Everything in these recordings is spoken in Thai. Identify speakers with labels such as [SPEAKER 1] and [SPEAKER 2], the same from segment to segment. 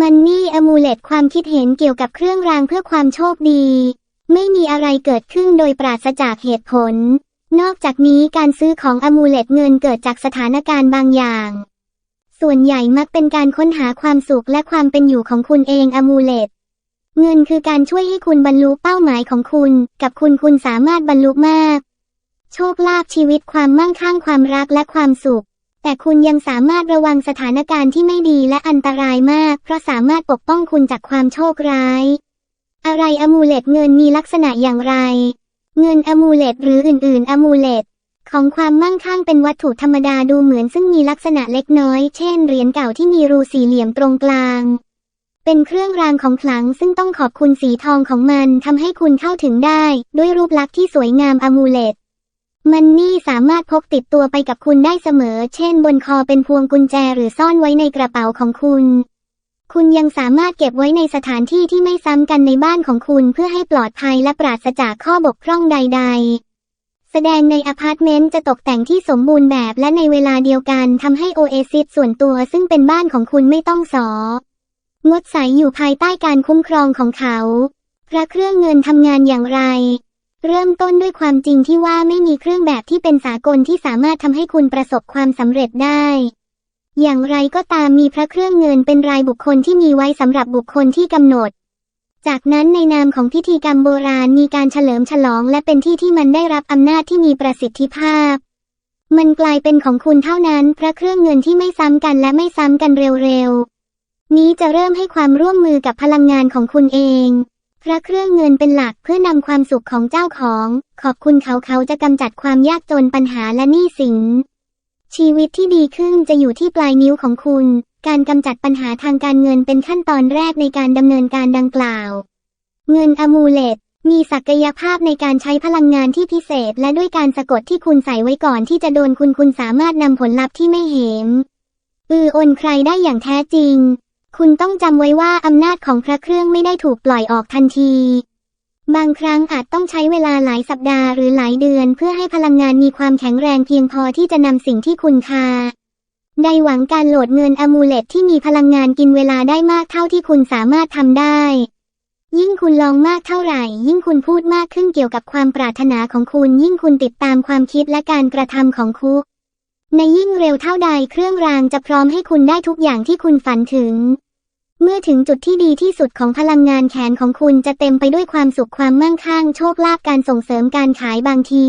[SPEAKER 1] มันนี่อมูเลตความคิดเห็นเกี่ยวกับเครื่องรางเพื่อความโชคดี ไม่มีอะไรเกิดขึ้นโดยปราศจากเหตุผล นอกจากนี้การซื้อของอมูเลตเงินเกิดจากสถานการณ์บางอย่าง ส่วนใหญ่มักเป็นการค้นหาความสุขและความเป็นอยู่ของคุณเองอมูเลตเงินคือการช่วยให้คุณบรรลุเป้าหมายของคุณ กับคุณคุณสามารถบรรลุมาก โชคลาภชีวิตความมั่งคั่งความรักและความสุข แต่คุณยังสามารถระวังสถานการณ์ที่ไม่ดีและอันตรายมาก เพราะสามารถปกป้องคุณจากความโชคร้าย อะไรอมูเลตเงินมีลักษณะอย่างไร เงินอมูเลตหรืออื่นๆอมูเลตของความมั่งคั่งเป็นวัตถุธรรมดาดูเหมือนซึ่งมีลักษณะเล็กน้อย เช่นเหรียญเก่าที่มีรูสี่เหลี่ยมตรงกลาง เป็นเครื่องรางของขลังซึ่งต้องขอบคุณสีทองของมันทำให้คุณเข้าถึงได้ ด้วยรูปลักษณ์ที่สวยงามอมูเลต มันนี่สามารถพกติดตัวไปกับคุณได้เสมอ เช่น บนคอเป็นพวงกุญแจหรือซ่อนไว้ในกระเป๋าของคุณ คุณยังสามารถเก็บไว้ในสถานที่ที่ไม่ซ้ำกันในบ้านของคุณเพื่อให้ปลอดภัยและปราศจากข้อบกพร่องใด ๆแสดงในอพาร์ตเมนต์จะตกแต่งที่สมบูรณ์แบบและในเวลาเดียวกันทำให้โอเอซิสส่วนตัวซึ่งเป็นบ้านของคุณไม่ต้องสอ งดใสอยู่ภายใต้การคุ้มครองของเขา พระเครื่องเงินทำงานอย่างไร เริ่มต้นด้วยความจริงที่ว่าไม่มีเครื่องแบบที่เป็นสากลที่สามารถทำให้คุณประสบความสำเร็จได้ อย่างไรก็ตามมีพระเครื่องเงินเป็นรายบุคคลที่มีไว้สำหรับบุคคลที่กำหนด จากนั้นในนามของพิธีกรรมโบราณมีการเฉลิมฉลองและเป็นที่ที่มันได้รับอำนาจที่มีประสิทธิภาพ มันกลายเป็นของคุณเท่านั้น พระเครื่องเงินที่ไม่ซ้ำกันและไม่ซ้ำกันเร็วๆนี้จะเริ่มให้ความร่วมมือกับพลังงานของคุณเอง พระเครื่องเงินเป็นหลักเพื่อนำความสุขของเจ้าของ ขอบคุณเขาเขาจะกำจัดความยากจนปัญหาและหนี้สิน ชีวิตที่ดีขึ้นจะอยู่ที่ปลายนิ้วของคุณ การกำจัดปัญหาทางการเงินเป็นขั้นตอนแรกในการดำเนินการดังกล่าว เงินอมูเลตมีศักยภาพในการใช้พลังงานที่พิเศษ และด้วยการสะกดที่คุณใส่ไว้ก่อนที่จะโดนคุณคุณสามารถนำผลลัพธ์ที่ไม่เห็นอือโอนใครได้อย่างแท้จริง คุณต้องจำไว้ว่าอำนาจของพระเครื่องไม่ได้ถูกปล่อยออกทันที บางครั้งอาจต้องใช้เวลาหลายสัปดาห์หรือหลายเดือน เพื่อให้พลังงานมีความแข็งแรงเพียงพอที่จะนำสิ่งที่คุณคาในหวังการโหลดเงินอมูเลตที่มีพลังงานกินเวลาได้มากเท่าที่คุณสามารถทำได้ ยิ่งคุณลองมากเท่าไหร่ ยิ่งคุณพูดมากขึ้นเกี่ยวกับความปรารถนาของคุณ ยิ่งคุณติดตามความคิดและการกระทำของคุกในยิ่งเร็วเท่าใดเครื่องรางจะพร้อมให้คุณได้ทุกอย่างที่คุณฝันถึง เมื่อถึงจุดที่ดีที่สุดของพลังงานแขนของคุณจะเต็มไปด้วยความสุขความมั่งคั่งโชคลาภการส่งเสริมการขายบางที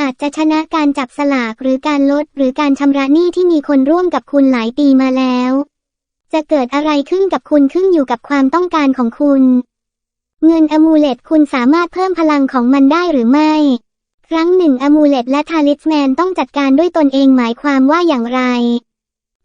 [SPEAKER 1] อาจจะชนะการจับสลากหรือการลดหรือการชำระหนี้ที่มีคนร่วมกับคุณหลายปีมาแล้ว จะเกิดอะไรขึ้นกับคุณขึ้นอยู่กับความต้องการของคุณ เงินอมูเลตคุณสามารถเพิ่มพลังของมันได้หรือไม่ ครั้งหนึ่งอมูเลตและทาลิสแมนต้องจัดการด้วยตนเองหมายความว่าอย่างไร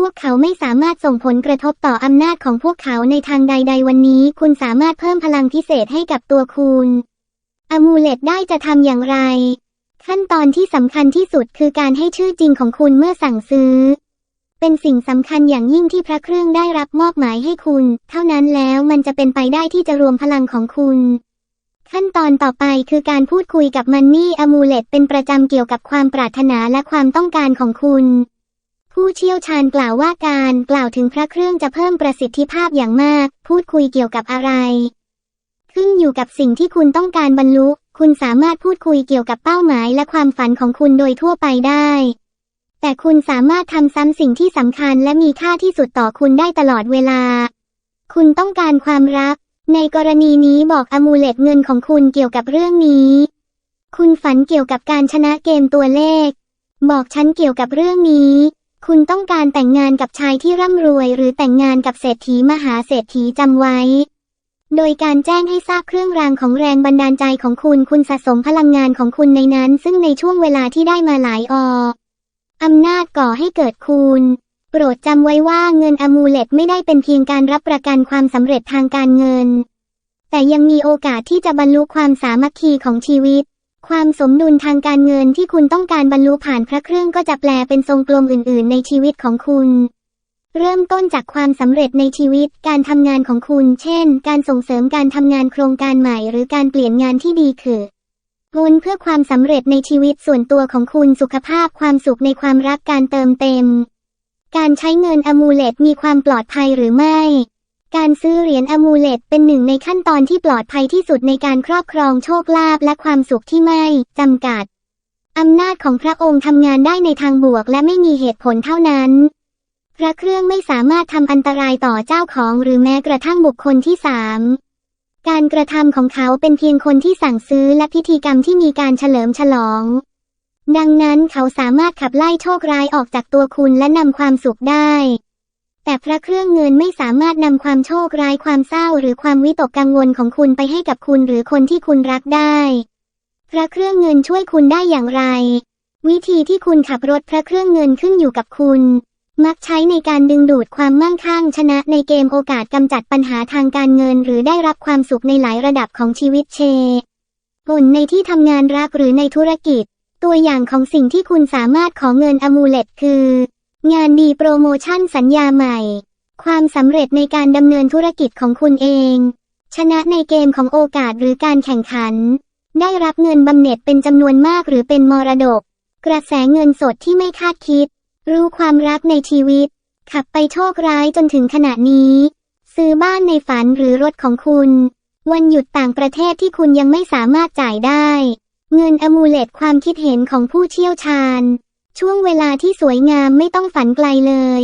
[SPEAKER 1] พวกเขาไม่สามารถส่งผลกระทบต่ออำนาจของพวกเขาในทางใด ๆ วันนี้ คุณสามารถเพิ่มพลังพิเศษให้กับตัวคุณอมูเลตได้จะทำอย่างไร ขั้นตอนที่สำคัญที่สุดคือการให้ชื่อจริงของคุณเมื่อสั่งซื้อ เป็นสิ่งสำคัญอย่างยิ่งที่พระเครื่องได้รับมอบหมายให้คุณ เท่านั้นแล้วมันจะเป็นไปได้ที่จะรวมพลังของคุณ ขั้นตอนต่อไปคือการพูดคุยกับมันนี่อมูเลตเป็นประจำเกี่ยวกับความปรารถนาและความต้องการของคุณ ผู้เชี่ยวชาญกล่าวว่าการกล่าวถึงพระเครื่องจะเพิ่มประสิทธิภาพอย่างมาก พูดคุยเกี่ยวกับอะไร ขึ้นอยู่กับสิ่งที่คุณต้องการบรรลุ คุณสามารถพูดคุยเกี่ยวกับเป้าหมายและความฝันของคุณโดยทั่วไปได้ แต่คุณสามารถทำซ้ำสิ่งที่สำคัญและมีค่าที่สุดต่อคุณได้ตลอดเวลา คุณต้องการความรัก ในกรณีนี้บอกอมูเลตเงินของคุณเกี่ยวกับเรื่องนี้ คุณฝันเกี่ยวกับการชนะเกมตัวเลข บอกฉันเกี่ยวกับเรื่องนี้ คุณต้องการแต่งงานกับชายที่ร่ำรวย หรือแต่งงานกับเศรษฐีมหาเศรษฐีจำไว้ โดยการแจ้งให้ทราบเครื่องรางของแรงบันดาลใจของคุณ คุณสะสมพลังงานของคุณในนั้น ซึ่งในช่วงเวลาที่ได้มาหลายออำนาจก่อให้เกิดคุณโปรดจำไว้ว่าเงินอมูเลตไม่ได้เป็นเพียงการรับประกันความสำเร็จทางการเงิน แต่ยังมีโอกาสที่จะบรรลุความสามัคคีของชีวิต ความสมดุลทางการเงินที่คุณต้องการบรรลุผ่านพระเครื่องก็จะแปลเป็นทรงกลมอื่น ๆ ในชีวิตของคุณ เริ่มต้นจากความสำเร็จในชีวิต การทำงานของคุณ เช่น การส่งเสริมการทำงานโครงการใหม่ หรือการเปลี่ยนงานที่ดีคือเงินเพื่อความสำเร็จในชีวิตส่วนตัวของคุณสุขภาพความสุขในความรักการเติมเต็ม การใช้เงินอมูเลตมีความปลอดภัยหรือไม่ การซื้อเหรียญอมูเลตเป็นหนึ่งในขั้นตอนที่ปลอดภัยที่สุดในการครอบครองโชคลาภและความสุขที่ไม่จำกัด อำนาจของพระองค์ทำงานได้ในทางบวกและไม่มีเหตุผลเท่านั้น พระเครื่องไม่สามารถทำอันตรายต่อเจ้าของหรือแม้กระทั่งบุคคลที่สามการกระทำของเขาเป็นเพียงคนที่สั่งซื้อและพิธีกรรมที่มีการเฉลิมฉลอง ดังนั้นเขาสามารถขับไล่โชคร้ายออกจากตัวคุณและนำความสุขได้ แต่พระเครื่องเงินไม่สามารถนำความโชคร้ายความเศร้าหรือความวิตกกังวลของคุณไปให้กับคุณหรือคนที่คุณรักได้ พระเครื่องเงินช่วยคุณได้อย่างไร วิธีที่คุณขับรถพระเครื่องเงินขึ้นอยู่กับคุณ มักใช้ในการดึงดูดความมั่งคั่งชนะในเกมโอกาสกำจัดปัญหาทางการเงินหรือได้รับความสุขในหลายระดับของชีวิตเชผลในที่ทำงานรักหรือในธุรกิจ ตัวอย่างของสิ่งที่คุณสามารถขอเงินอมูเลตคือ งานดีโปรโมชั่นสัญญาใหม่ ความสำเร็จในการดำเนินธุรกิจของคุณเอง ชนะในเกมของโอกาสหรือการแข่งขัน ได้รับเงินบำเหน็จเป็นจำนวนมากหรือเป็นมรดก กระแสเงินสดที่ไม่คาดคิด รู้ความรักในชีวิต ขับไปโชคร้ายจนถึงขณะนี้ ซื้อบ้านในฝันหรือรถของคุณ วันหยุดต่างประเทศที่คุณยังไม่สามารถจ่ายได้ เงินอมูเลตความคิดเห็นของผู้เชี่ยวชาญ ช่วงเวลาที่สวยงามไม่ต้องฝันไกลเลย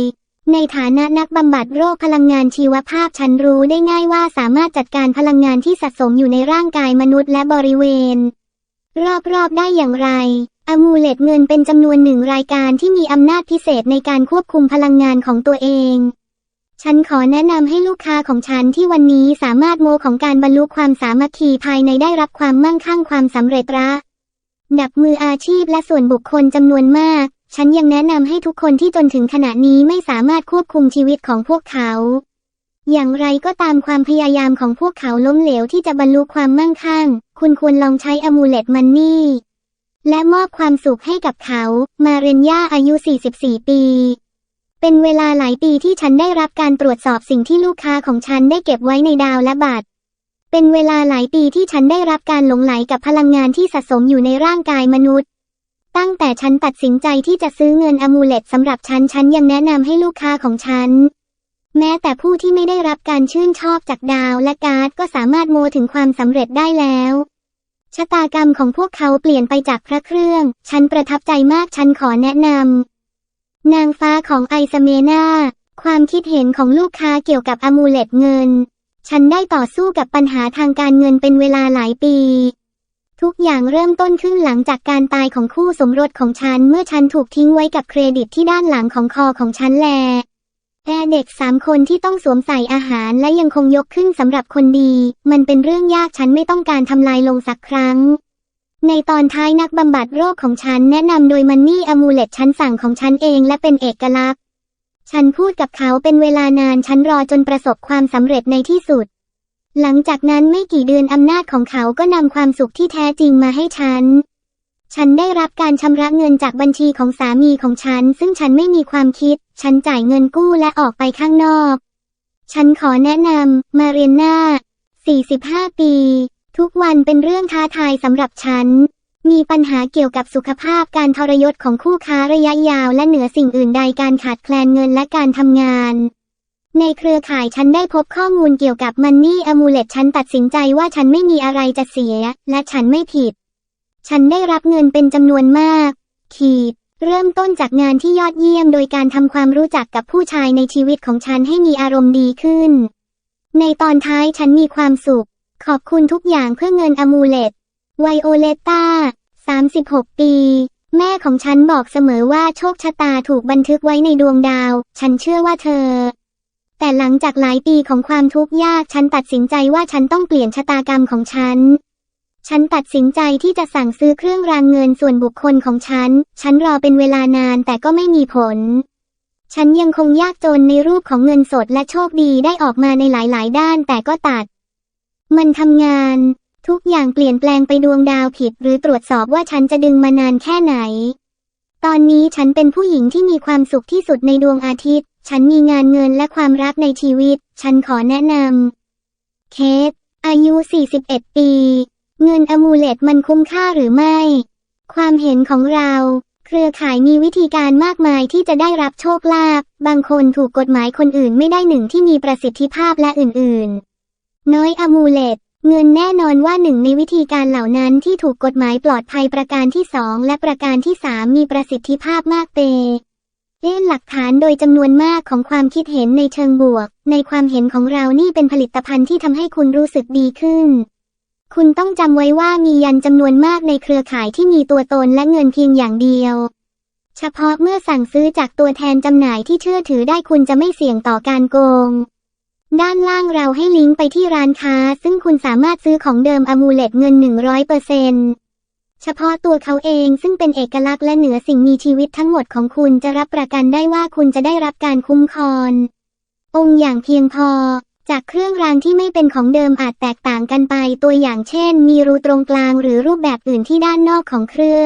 [SPEAKER 1] ในฐานะนักบำบัดโรคพลังงานชีวภาพฉันรู้ได้ง่ายว่าสามารถจัดการพลังงานที่สะสมอยู่ในร่างกายมนุษย์และบริเวณ รอบๆได้อย่างไรอมูเลตเงินเป็นจำนวนหนึ่งรายการที่มีอำนาจพิเศษในการควบคุมพลังงานของตัวเอง ฉันขอแนะนำให้ลูกค้าของฉันที่วันนี้สามารถโมของการบรรลุความสามัคคีภายในได้รับความมั่งคั่งความสำเร็จระ ดับมืออาชีพและส่วนบุคคลจำนวนมาก ฉันยังแนะนำให้ทุกคนที่จนถึงขณะนี้ไม่สามารถควบคุมชีวิตของพวกเขา อย่างไรก็ตามความพยายามของพวกเขาล้มเหลวที่จะบรรลุความมั่งคั่ง คุณควรลองใช้อมูเลตมันนี่ และมอบความสุขให้กับเขา มาเรนย่าอายุ 44 ปีเป็นเวลาหลายปีที่ฉันได้รับการตรวจสอบสิ่งที่ลูกค้าของฉันได้เก็บไว้ในดาวและบัตร เป็นเวลาหลายปีที่ฉันได้รับการหลงไหลกับพลังงานที่สะสมอยู่ในร่างกายมนุษย์ ตั้งแต่ฉันตัดสินใจที่จะซื้อเงินอมูเลตสำหรับฉัน ฉันยังแนะนำให้ลูกค้าของฉัน แม้แต่ผู้ที่ไม่ได้รับการชื่นชอบจากดาวและการ์ดก็สามารถโมถึงความสำเร็จได้แล้วชะตากรรมของพวกเขาเปลี่ยนไปจากพระเครื่อง ฉันประทับใจมาก ฉันขอแนะนำ นางฟ้าของไอซาเมนา ความคิดเห็นของลูกค้าเกี่ยวกับอมูเลตเงิน ฉันได้ต่อสู้กับปัญหาทางการเงินเป็นเวลาหลายปี ทุกอย่างเริ่มต้นขึ้นหลังจากการตายของคู่สมรสของฉันเมื่อฉันถูกทิ้งไว้กับเครดิตที่ด้านหลังของคอของฉันแลแอเด็กสามคนที่ต้องสวมใส่อาหารและยังคงยกขึ้นสำหรับคนดี มันเป็นเรื่องยากฉันไม่ต้องการทำลายลงสักครั้ง ในตอนท้ายนักบำบัดโรคของฉันแนะนำโดยมันนี่อมูเลตฉันสั่งของฉันเองและเป็นเอกลักษณ์ ฉันพูดกับเขาเป็นเวลานานฉันรอจนประสบความสำเร็จในที่สุด หลังจากนั้นไม่กี่เดือนอำนาจของเขาก็นำความสุขที่แท้จริงมาให้ฉัน ฉันได้รับการชำระเงินจากบัญชีของสามีของฉัน ซึ่งฉันไม่มีความคิด ฉันจ่ายเงินกู้และออกไปข้างนอก ฉันขอแนะนำมาเรียนนา45 ปี ทุกวันเป็นเรื่องท้าทายสำหรับฉัน มีปัญหาเกี่ยวกับสุขภาพการทรยศของคู่ค้าระยะยาวและเหนือสิ่งอื่นใดการขาดแคลนเงินและการทำงาน ในเครือข่ายฉันได้พบข้อมูลเกี่ยวกับมันนี่อมูเลตฉันตัดสินใจว่าฉันไม่มีอะไรจะเสีย และฉันไม่ผิด ฉันได้รับเงินเป็นจำนวนมาก ขีด เริ่มต้นจากงานที่ยอดเยี่ยมโดยการทำความรู้จักกับผู้ชายในชีวิตของฉันให้มีอารมณ์ดีขึ้น ในตอนท้ายฉันมีความสุข ขอบคุณทุกอย่างเพื่อเงินอมูเลต ไวโอเลตตา36 ปี แม่ของฉันบอกเสมอว่าโชคชะตาถูกบันทึกไว้ในดวงดาว ฉันเชื่อว่าเธอ แต่หลังจากหลายปีของความทุกข์ยาก ฉันตัดสินใจว่าฉันต้องเปลี่ยนชะตากรรมของฉัน ฉันตัดสินใจที่จะสั่งซื้อเครื่องรางเงินส่วนบุคคลของฉัน ฉันรอเป็นเวลานานแต่ก็ไม่มีผลฉันยังคงยากจนในรูปของเงินสดและโชคดีได้ออกมาในหลาย ๆ ด้านแต่ก็ตัด มันทำงาน ทุกอย่างเปลี่ยนแปลงไปดวงดาวผิดหรือตรวจสอบว่าฉันจะดึงมานานแค่ไหน ตอนนี้ฉันเป็นผู้หญิงที่มีความสุขที่สุดในดวงอาทิตย์ ฉันมีงานเงินและความรักในชีวิต ฉันขอแนะนำ เคสอายุ 41 ปี เงินอมูเลตมันคุ้มค่าหรือไม่ ความเห็นของเรา เครือข่ายมีวิธีการมากมายที่จะได้รับโชคลาภ บางคนถูกกฎหมายคนอื่นไม่ได้หนึ่งที่มีประสิทธิภาพและอื่นๆ น้อยอมูเลต เงินแน่นอนว่าหนึ่งในวิธีการเหล่านั้นที่ถูกกฎหมายปลอดภัยประการที่สองและประการที่สามมีประสิทธิภาพมากเตเล่นหลักฐานโดยจำนวนมากของความคิดเห็นในเชิงบวก ในความเห็นของเรานี่เป็นผลิตภัณฑ์ที่ทำให้คุณรู้สึกดีขึ้น คุณต้องจำไว้ว่ามียันจำนวนมากในเครือข่ายที่มีตัวตนและเงินเพียงอย่างเดียว เฉพาะเมื่อสั่งซื้อจากตัวแทนจำหน่ายที่เชื่อถือได้คุณจะไม่เสี่ยงต่อการโกง ด้านล่างเราให้ลิงก์ไปที่ร้านค้า ซึ่งคุณสามารถซื้อของเดิมอมูเลตเงิน 100%เปอร์เซ็นเฉพาะตัวเขาเองซึ่งเป็นเอกลักษณ์และเหนือสิ่งมีชีวิตทั้งหมดของคุณจะรับประกันได้ว่าคุณจะได้รับการคุ้มครอง องค์อย่างเพียงพอ จากเครื่องรางที่ไม่เป็นของเดิมอาจแตกต่างกันไป ตัวอย่างเช่น มีรูตรงกลางหรือรูปแบบอื่นที่ด้านนอกของเครือ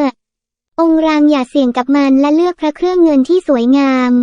[SPEAKER 1] องค์รางอย่าเสี่ยงกับมันและเลือกพระเครื่องเงินที่สวยงาม